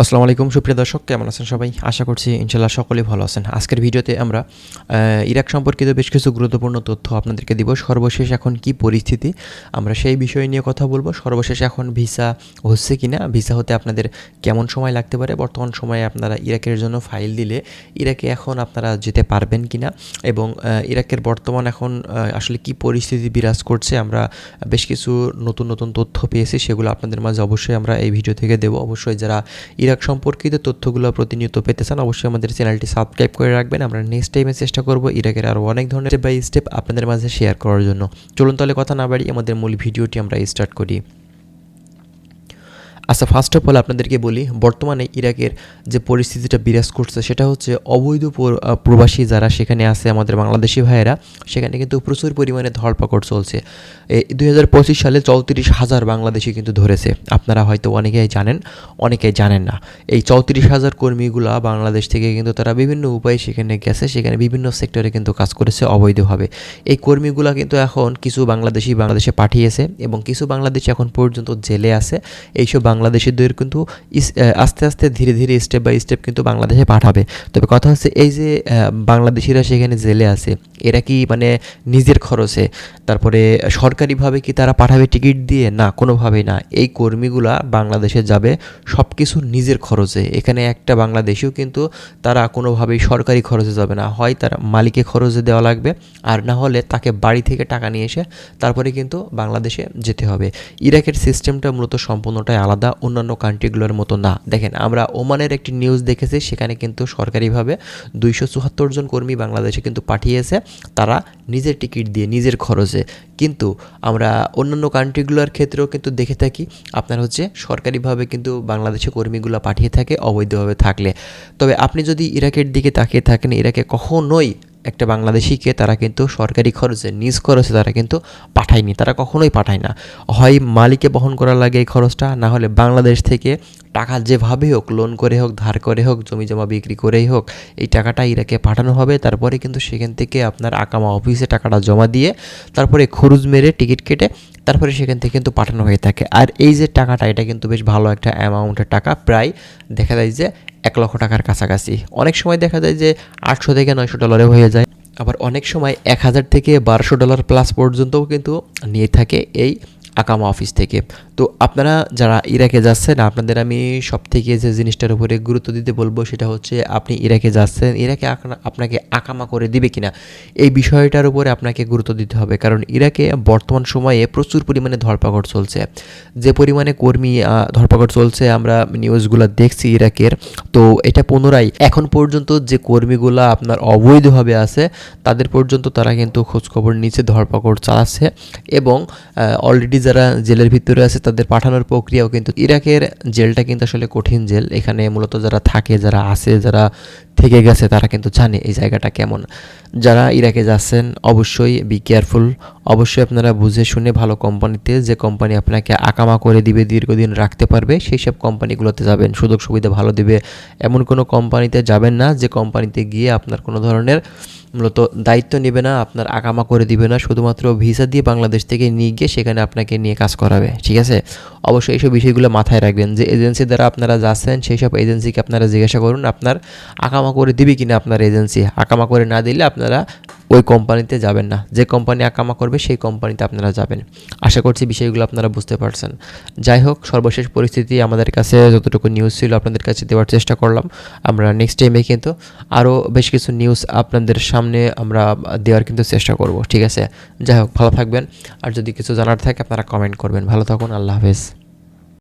আসসালামু আলাইকুম, সুপ্রিয় দর্শক, কেমন আছেন সবাই? আশা করছি ইনশাল্লাহ সকলেই ভালো আছেন। আজকের ভিডিওতে আমরা ইরাক সম্পর্কিত বেশ কিছু গুরুত্বপূর্ণ তথ্য আপনাদেরকে দিব। সর্বশেষ এখন কি পরিস্থিতি, আমরা সেই বিষয় নিয়ে কথা বলব। সর্বশেষ এখন ভিসা হচ্ছে কি না ভিসা হতে আপনাদের কেমন সময় লাগতে পারে? বর্তমান সময়ে আপনারা ইরাকের জন্য ফাইল দিলে ইরাকে এখন আপনারা যেতে পারবেন কি না এবং ইরাকের বর্তমান এখন আসলে কি পরিস্থিতি বিরাজ করছে? আমরা বেশ কিছু নতুন নতুন তথ্য পেয়েছি, সেগুলো আপনাদের মাঝে অবশ্যই আমরা এই ভিডিও থেকে দেবো। অবশ্যই যারা ইরাক সম্পর্কিত তথ্যগুলো প্রতিনিয়ত পেতে চান, অবশ্যই আমাদের চ্যানেলটি সাবস্ক্রাইব করে রাখবেন। আমরা নেক্সট টাইমে চেষ্টা করব ইরাকের আরও অনেক ধরনের স্টেপ বাই স্টেপ আপনাদের মাঝে শেয়ার করার জন্য। চলুন তাহলে কথা না বাড়ি আমাদের মূল ভিডিওটি আমরা স্টার্ট করি। আচ্ছা ফার্স্ট অফ অল আপনাদেরকে বলি, বর্তমানে ইরাকের যে পরিস্থিতিটা বিরাজ করছে, সেটা হচ্ছে অবৈধ প্রবাসী যারা সেখানে আছে, আমাদের বাংলাদেশি ভাইয়েরা, সেখানে কিন্তু প্রচুর পরিমাণে ধরপাকড় চলছে। দুই হাজার পঁচিশ সালে চৌত্রিশ হাজার বাংলাদেশি কিন্তু ধরেছে। আপনারা হয়তো অনেকেই জানেন অনেকেই জানেন না। এই চৌত্রিশ হাজার কর্মীগুলা বাংলাদেশ থেকে কিন্তু তারা বিভিন্ন উপায়ে সেখানে গেছে, সেখানে বিভিন্ন সেক্টরে কিন্তু কাজ করেছে অবৈধভাবে। এই কর্মীগুলা কিন্তু এখন কিছু বাংলাদেশি বাংলাদেশে পাঠিয়েছে এবং কিছু বাংলাদেশি এখন পর্যন্ত জেলে আছে। এইসব বাংলাদেশিদের কিন্তু আস্তে আস্তে ধীরে ধীরে স্টেপ বাই স্টেপ কিন্তু বাংলাদেশে পাঠাবে। তবে কথা হচ্ছে এই যে বাংলাদেশিরা সেখানে জেলে আছে, এরা কি মানে নিজের খরচে? তারপরে সরকারিভাবে কি তারা পাঠাবে টিকিট দিয়ে? না, কোনোভাবেই না। এই কর্মীগুলা বাংলাদেশে যাবে সব কিছু নিজের খরচে। এখানে একটা বাংলাদেশিও কিন্তু তারা কোনোভাবেই সরকারি খরচে যাবে না। হয় তার মালিকে খরচে দেওয়া লাগবে, আর না হলে তাকে বাড়ি থেকে টাকা নিয়ে এসে তারপরে কিন্তু বাংলাদেশে যেতে হবে। ইরাকের সিস্টেমটা মূলত সম্পূর্ণটাই আলাদা। অন্যান্য কান্ট্রিগুলোর মতো না। দেখেন, আমরা ওমানের একটি নিউজ দেখেছি, সেখানে কিন্তু সরকারিভাবে দুইশো চুয়াত্তর জন কর্মী বাংলাদেশে কিন্তু পাঠিয়েছে। তারা নিজের টিকিট দিয়ে, নিজের খরচে। কিন্তু আমরা অন্যান্য কান্ট্রিগুলোর ক্ষেত্রেও কিন্তু দেখে থাকি, আপনার হচ্ছে সরকারিভাবে কিন্তু বাংলাদেশে কর্মীগুলো পাঠিয়ে থাকে, অবৈধভাবে থাকলে। তবে আপনি যদি ইরাকের দিকে তাকিয়ে থাকেন, ইরাকে কখনোই একটা বাংলাদেশিকে তারা কিন্তু সরকারি খরচে নিজ খরচে তারা কিন্তু পাঠায়নি, তারা কখনোই পাঠায় না। হয় মালিকে বহন করা লাগে এই খরচটা, না হলে বাংলাদেশ থেকে টাকা যেভাবে হোক লোন করে হোক, ধার করে হোক জমি জমা বিক্রি করেই হোক, এই টাকাটা ইরাকে পাঠানো হবে। তারপরে কিন্তু সেখান থেকে আপনার আকামা অফিসে টাকাটা জমা দিয়ে তারপরে খরচ মেরে টিকিট কেটে তারপরে সেখান থেকে কিন্তু পাঠানো হয়ে থাকে। আর এই যে টাকাটা, এটা কিন্তু বেশ ভালো একটা অ্যামাউন্টের টাকা। প্রায় দেখা যায় যে এক লক্ষ টাকার কাছাকাছি। অনেক সময় দেখা যায় যে আটশো থেকে নয়শো ডলারে হয়ে যায়। আবার অনেক সময় এক হাজার থেকে বারোশো ডলার প্লাস পর্যন্তও কিন্তু নিয়ে থাকে এই আকামা অফিস থেকে। তো আপনারা যারা ইরাকে যাচ্ছেন, আপনাদের আমি সব থেকে যে জিনিসটার উপরে গুরুত্ব দিতে বলব সেটা হচ্ছে আপনি ইরাকে যাচ্ছেন, ইরাকে আপনাকে আকামা করে দিবে কিনা? এই বিষয়টার উপরে আপনাকে গুরুত্ব দিতে হবে। কারণ ইরাকে বর্তমান সময়ে প্রচুর পরিমাণে ধরপাকড় চলছে। যে পরিমাণে কর্মী ধরপাকড় চলছে, আমরা নিউজগুলো দেখছি ইরাকের। তো এটা পুনরায় এখন পর্যন্ত যে কর্মীগুলো আপনার অবৈধভাবে আছে, তাদের পর্যন্ত তারা কিন্তু খোঁজখবর নিচে ধরপাকড় চালাচ্ছে এবং অলরেডি যারা জেলের ভিতরে আছে তাদের পাঠানোর প্রক্রিয়াও কিন্তু ইরাকের জেলটা কিন্তু আসলে কঠিন জেল। এখানে মূলত যারা থাকে, যারা আছে, যারা থেকে গেছে তারা কিন্তু জানে এই জায়গাটা কেমন। যারা ইরাকে যাচ্ছেন, অবশ্যই বি কেয়ারফুল অবশ্যই আপনারা বুঝে শুনে ভালো কোম্পানিতে যে কোম্পানি আপনাকে আকামা করে দিবে, দীর্ঘদিন রাখতে পারবে, সেই সব কোম্পানিগুলোতে যাবেন। সুযোগ সুবিধা ভালো দিবে। এমন কোনো কোম্পানিতে যাবেন না যে কোম্পানিতে গিয়ে আপনার কোনো ধরনের মূলত দায়িত্ব নেবে না, আপনার আকামা করে দিবে না, শুধুমাত্র ভিসা দিয়ে বাংলাদেশ থেকে নিয়ে গিয়ে সেখানে আপনাকে নিয়ে কাজ করাবে, ঠিক আছে? অবশ্যই এইসব বিষয়গুলো মাথায় রাখবেন, যে এজেন্সি দ্বারা আপনারা যাচ্ছেন, সেই সব এজেন্সিকে আপনারা জিজ্ঞাসা করুন, আপনার আকামা করে দিবে কিনা আপনার এজেন্সি আকামা করে না দিলে আপনারা ওই কোম্পানিতে যাবেন না। যে কোম্পানি আকামা করবে, সেই কোম্পানিতে আপনারা যাবেন। আশা করছি বিষয়গুলো আপনারা বুঝতে পারছেন। যাই হোক, সর্বশেষ পরিস্থিতি আমাদের কাছে যতটুকু নিউজ ছিল আপনাদের কাছে দেওয়ার চেষ্টা করলাম। আমরা নেক্সট টাইমে কিন্তু আরও বেশ কিছু নিউজ আপনাদের সামনে আমরা দেওয়ার কিন্তু চেষ্টা করব, ঠিক আছে? যাই হোক, ভালো থাকবেন। আর যদি কিছু জানার থাকে, আপনারা কমেন্ট করবেন। ভালো থাকুন, আল্লাহ হাফেজ।